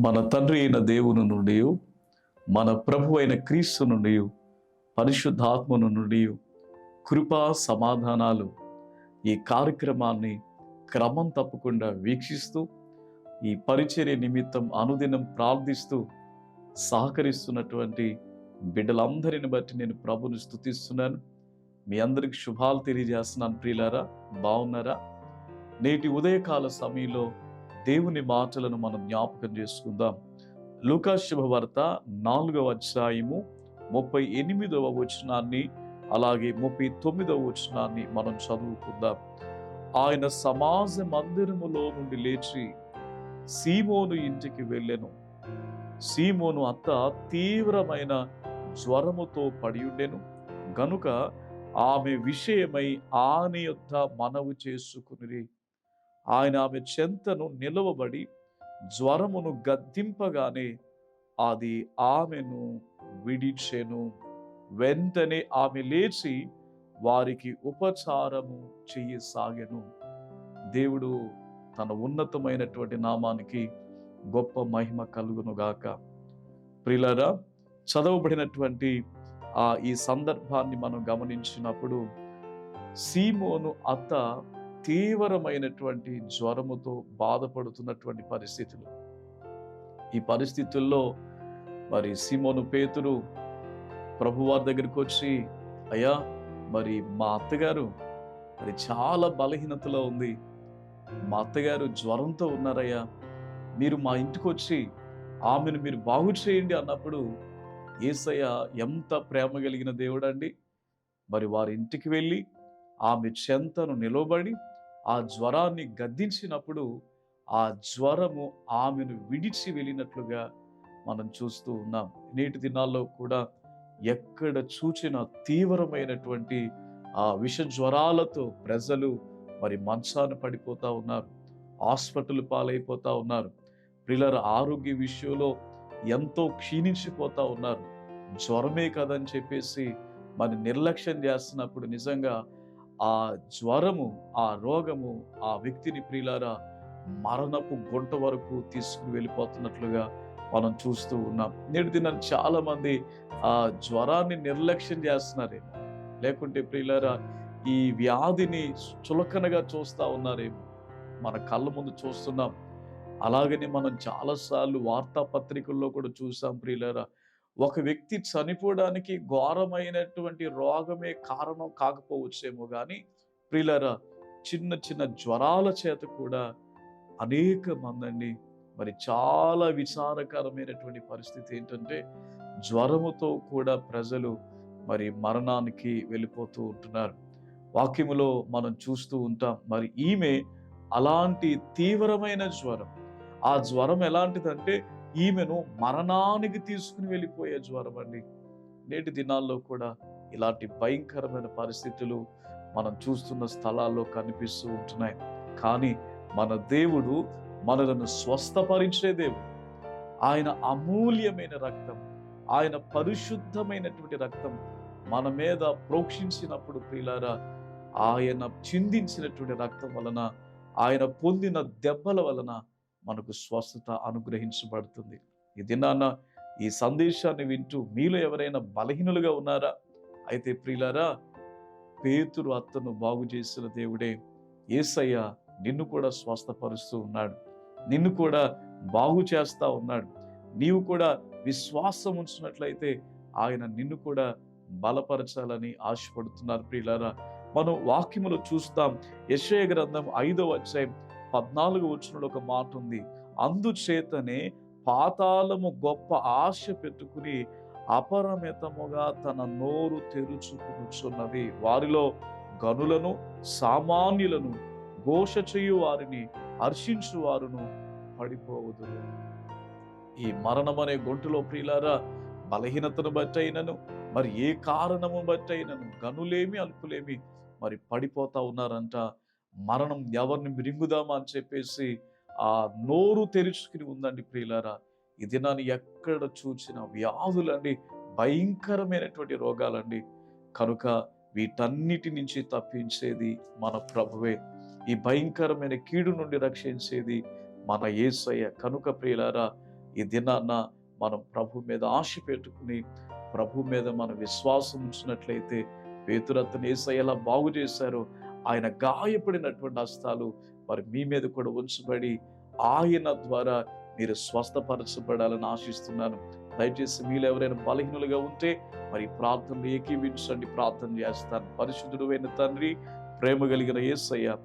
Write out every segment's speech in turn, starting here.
మన తండ్రి అయిన దేవుని నుండి మన ప్రభు అయిన క్రీస్తు నుండి పరిశుద్ధాత్మను నుండి కృపా సమాధానాలు ఈ కార్యక్రమాన్ని క్రమం తప్పకుండా వీక్షిస్తూ ఈ పరిచర్య నిమిత్తం అనుదినం ప్రార్థిస్తూ సహకరిస్తున్నటువంటి బిడ్డలందరిని బట్టి నేను ప్రభుని స్తుతిస్తున్నాను. మీ అందరికి శుభాలు తెలియజేస్తున్నాను ప్రియులారా బాగున్నారా? నేటి ఉదయకాల సమయంలో దేవుని మాటలను మనం జ్ఞాపకం చేసుకుందాం. లూకా శుభవార్త నాలుగవ అధ్యాయము ముప్పై ఎనిమిదవ వచనాన్ని అలాగే ముప్పై తొమ్మిదవ వచనాన్ని మనం చదువుకుందాం. ఆయన సమాజ మందిరములో నుండి లేచి సీమోను ఇంటికి వెళ్ళెను. సీమోను అత్త తీవ్రమైన జ్వరముతో పడి గనుక ఆమె విషయమై ఆని యొద్ద మనవు చేసుకుని ఆయన ఆమె చెంతను నిలవబడి జ్వరమును గద్దింపగానే అది ఆమెను విడిచెను. వెంటనే ఆమె లేచి వారికి ఉపచారము చేయసాగెను దేవుడు తన ఉన్నతమైనటువంటి నామానికి గొప్ప మహిమ కలుగునుగాక ప్రిలరా చదవబడినటువంటి ఆ ఈ సందర్భాన్ని మనం గమనించినప్పుడు సీమోను అత్త తీవ్రమైనటువంటి జ్వరముతో బాధపడుతున్నటువంటి పరిస్థితులు. ఈ పరిస్థితుల్లో మరి సిమోను పేతురు ప్రభువారి దగ్గరికి వచ్చి అయ్యా మరి మా అత్తగారు మరి చాలా బలహీనతలో ఉంది. మా అత్తగారు జ్వరంతో ఉన్నారయ్యా. మీరు మా ఇంటికి వచ్చి ఆమెను మీరు బాగు చేయండి అన్నప్పుడు ఏసయ్య ఎంత ప్రేమ కలిగిన దేవుడండి. మరి వారి ఇంటికి వెళ్ళి ఆమె చెంతను నిలబడి ఆ జ్వరాన్ని గద్దించినప్పుడు ఆ జ్వరము ఆమెను విడిచి వెళ్ళినట్లుగా మనం చూస్తూ ఉన్నాం. నేటి దినాల్లో కూడా ఎక్కడ చూచిన తీవ్రమైనటువంటి ఆ విష జ్వరాలతో ప్రజలు మరి మంచాన పడిపోతూ ఉన్నారు. హాస్పిటల్ పాలైపోతూ ఉన్నారు. పిల్లల ఆరోగ్య విషయంలో ఎంతో క్షీణించిపోతూ ఉన్నారు. జ్వరమే కదని చెప్పేసి మరి నిర్లక్ష్యం చేస్తున్నప్పుడు నిజంగా ఆ జ్వరము ఆ రోగము ఆ వ్యక్తిని ప్రియులారా మరణపు గుంట వరకు తీసుకుని వెళ్ళిపోతున్నట్లుగా మనం చూస్తూ ఉన్నాం. నేటి దిన చాలా మంది ఆ జ్వరాన్ని నిర్లక్ష్యం చేస్తున్నారేమో. లేకుంటే ప్రియులారా ఈ వ్యాధిని చులకనగా చూస్తూ ఉన్నారేమో. మన కళ్ళ ముందు చూస్తున్నాం. అలాగని మనం చాలాసార్లు వార్తాపత్రికల్లో కూడా చూసాం ప్రియులారా. ఒక వ్యక్తి చనిపోవడానికి ఘోరమైనటువంటి రోగమే కారణం కాకపోవచ్చేమో కానీ ప్రియులారా చిన్న చిన్న జ్వరాల చేత కూడా అనేక మందండి. మరి చాలా విచారకరమైనటువంటి పరిస్థితి ఏంటంటే జ్వరముతో కూడా ప్రజలు మరి మరణానికి వెళ్ళిపోతూ ఉంటున్నారు. వాక్యములో మనం చూస్తూ ఉంటాం మరి ఈమె అలాంటి తీవ్రమైన జ్వరం. ఆ జ్వరం ఎలాంటిదంటే ఈమెను మరణానికి తీసుకుని వెళ్ళిపోయే జ్వరం అండి. నేటి దినాల్లో కూడా ఇలాంటి భయంకరమైన పరిస్థితులు మనం చూస్తున్న స్థలాల్లో కనిపిస్తూ ఉంటున్నాయి. కానీ మన దేవుడు మనలను స్వస్థపరిచే దేవుడు. ఆయన అమూల్యమైన రక్తం ఆయన పరిశుద్ధమైనటువంటి రక్తం మన మీద ప్రోక్షించినప్పుడు ప్రియులారా ఆయన చిందించినటువంటి రక్తం వలన ఆయన పొందిన దెబ్బల వలన మనకు స్వస్థత అనుగ్రహించబడుతుంది. ఈ దినాన ఈ సందేశాన్ని వింటూ మీలో ఎవరైనా బలహీనులుగా ఉన్నారా? అయితే ప్రియులారా పేతురు అత్తను బాగు చేసిన దేవుడే ఏసయ్య నిన్ను కూడా స్వస్థపరుస్తూ ఉన్నాడు. నిన్ను కూడా బాగు చేస్తూ ఉన్నాడు. నీవు కూడా విశ్వాసం ఉంచినట్లయితే ఆయన నిన్ను కూడా బలపరచాలని ఆశపడుతున్నారు ప్రియులారా. మనం వాక్యములు చూస్తాం. యశయ గ్రంథం ఐదవ అధ్యాయం పద్నాలుగు వచ్చిన ఒక మాట ఉంది. అందుచేతనే పాతాళము గొప్ప ఆశ పెట్టుకుని అపరమితముగా తన నోరు తెరుచుకునుచున్నది. వారిలో గనులను సామాన్యులను ఘోష చేయు వారిని హర్షించు వారును పడిపోవదు ఈ మరణం అనే గొంతులో ప్రియులారా బలహీనతను బట్టి అయినను మరి ఏ కారణము బట్టి అయినను గనులేమి అల్పులేమి మరి పడిపోతా ఉన్నారంట. మరణం ఎవరిని మిరింగుదామా అని చెప్పేసి ఆ నోరు తెరుచుకుని ఉందండి ప్రియులారా. ఈ దినాన్ని ఎక్కడ చూసిన వ్యాధులండి భయంకరమైనటువంటి రోగాలండి. కనుక వీటన్నిటి నుంచి తప్పించేది మన ప్రభువే. ఈ భయంకరమైన కీడు నుండి రక్షించేది మన యేసయ్య కనుక ప్రియులారా ఈ దినాన్న మనం ప్రభు మీద ఆశ పెట్టుకుని ప్రభు మీద మన విశ్వాసం ఉంచినట్లయితే వేతురంతను ఏసయ్య ఎలా బాగు చేశారో ఆయన గాయపడినటువంటి హస్తాలు మరి మీ మీద కూడా ఉంచబడి ఆయన ద్వారా మీరు స్వస్థపరచబడాలని ఆశిస్తున్నాను. దయచేసి మీరు ఎవరైనా బలహీనులుగా ఉంటే మరి ప్రార్థనలు ఏకీవించండి ప్రార్థన చేస్తాను. పరిశుద్ధుడు అయిన తండ్రి ప్రేమ కలిగిన ఏసయ్య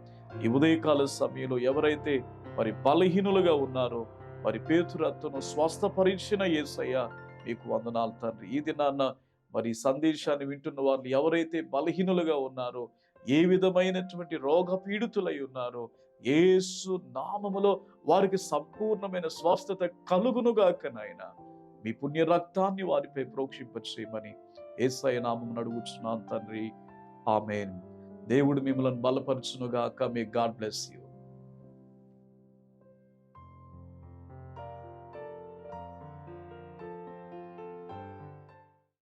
ఈ ఉదయకాల సమయంలో ఎవరైతే మరి బలహీనులుగా ఉన్నారో మరి పేతురత్తును స్వస్థపరిచిన ఏసయ్య మీకు వందనాలు తండ్రి. ఈ దినాన్న మరి సందేశాన్ని వింటున్న వాళ్ళు ఎవరైతే బలహీనులుగా ఉన్నారో ఏ విధమైనటువంటి రోగ పీడితులై ఉన్నారో ఏసు నామములో వారికి సంపూర్ణమైన స్వస్థత కలుగునుగాక నాయన. మీ పుణ్య రక్తాన్ని వారిపై ప్రోక్షింపచేయమని ఏసయ నామం అడుగుచున్నాను తండ్రి. ఆమెన్. దేవుడు మిమ్మల్ని బలపరచునుగాక. మీ గాడ్ బ్లెస్ యూ